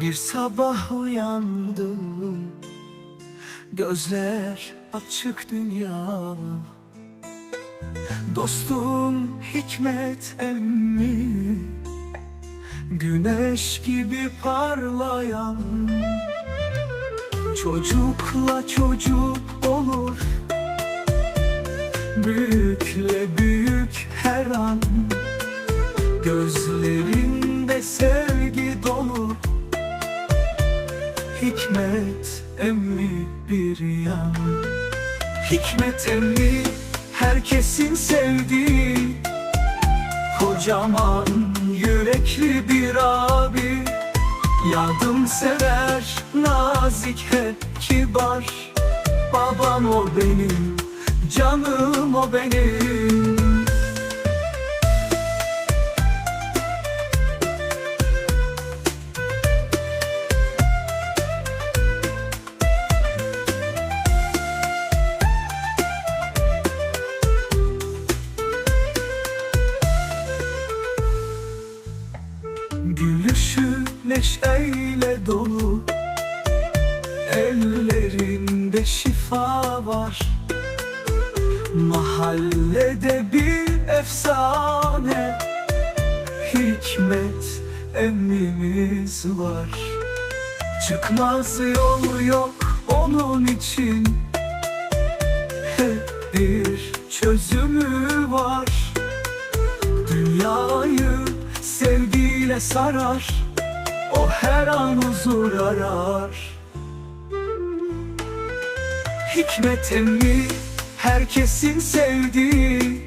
Bir sabah uyandım Gözler açık dünya. Dostum Hikmet emmi Güneş gibi parlayan. Çocukla çocuk olur Büyükle büyük her an. Gözlerinde sevgi dolu Hikmet emmi bir yan. Hikmet emmi herkesin sevdiği. Kocaman yürekli bir abi. Yardımsever, nazik hep kibar. Babam o benim, canım o benim Gülüşü neşeyle dolu. Ellerinde şifa var. Mahallede bir efsane Hikmet emmimiz var. Çıkmaz yol yok onun için. Hep bir sarar O her an huzur arar. Hikmet emmi herkesin sevdiği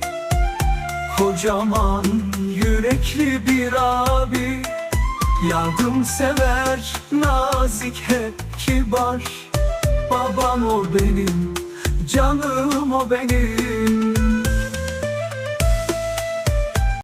Kocaman yürekli bir abi. Yardımsever, nazik hep kibar. Babam o benim, canım o benim